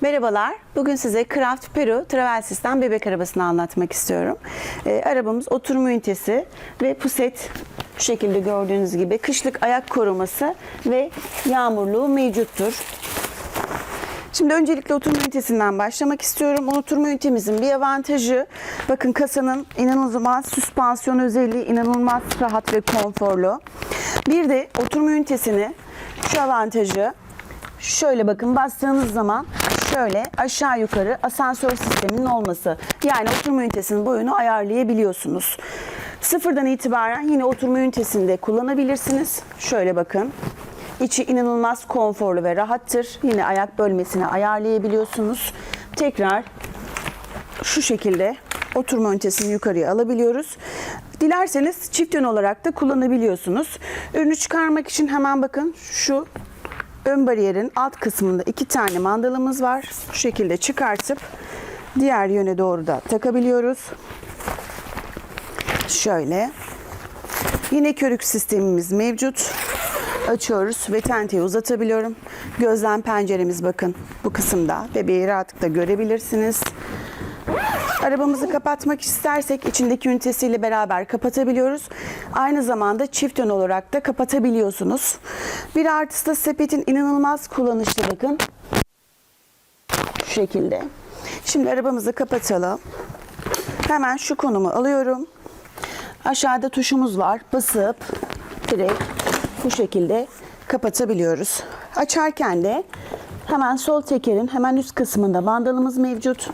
Merhabalar. Bugün size Craft Peru Travel System bebek arabasını anlatmak istiyorum. Ee, arabamız oturma ünitesi ve puset şu şekilde gördüğünüz gibi kışlık ayak koruması ve yağmurluğu mevcuttur. Şimdi öncelikle oturma ünitesinden başlamak istiyorum. Oturma ünitemizin bir avantajı bakın kasanın inanılmaz süspansiyon özelliği inanılmaz rahat ve konforlu. Bir de oturma ünitesini şu avantajı şöyle bakın bastığınız zaman şöyle aşağı yukarı asansör sisteminin olması. Yani oturma ünitesinin boyunu ayarlayabiliyorsunuz. Sıfırdan itibaren yine oturma ünitesinde kullanabilirsiniz. Şöyle bakın. İçi inanılmaz konforlu ve rahattır. Yine ayak bölmesini ayarlayabiliyorsunuz. Tekrar şu şekilde oturma ünitesini yukarıya alabiliyoruz. Dilerseniz çift yön olarak da kullanabiliyorsunuz. Ürünü çıkarmak için hemen bakın şu ön bariyerin alt kısmında iki tane mandalımız var. Şu şekilde çıkartıp diğer yöne doğru da takabiliyoruz. Şöyle. Yine körük sistemimiz mevcut. Açıyoruz ve tenteyi uzatabiliyorum. Gözlem penceremiz bakın bu kısımda. Bebeği rahatlıkla görebilirsiniz. Arabamızı kapatmak istersek içindeki ünitesiyle beraber kapatabiliyoruz. Aynı zamanda çift yön olarak da kapatabiliyorsunuz. Bir artısı da sepetin inanılmaz kullanışlı bakın. Şu şekilde. Şimdi arabamızı kapatalım. Hemen şu konumu alıyorum. Aşağıda tuşumuz var. Basıp direkt bu şekilde kapatabiliyoruz. Açarken de hemen sol tekerin hemen üst kısmında mandalımız mevcut.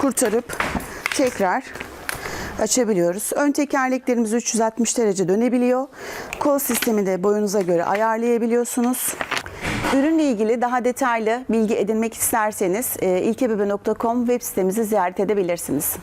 Kurtarıp tekrar açabiliyoruz. Ön tekerleklerimiz 360 derece dönebiliyor. Kol sistemi de boyunuza göre ayarlayabiliyorsunuz. Ürünle ilgili daha detaylı bilgi edinmek isterseniz e, ilkebebe.com web sitemizi ziyaret edebilirsiniz.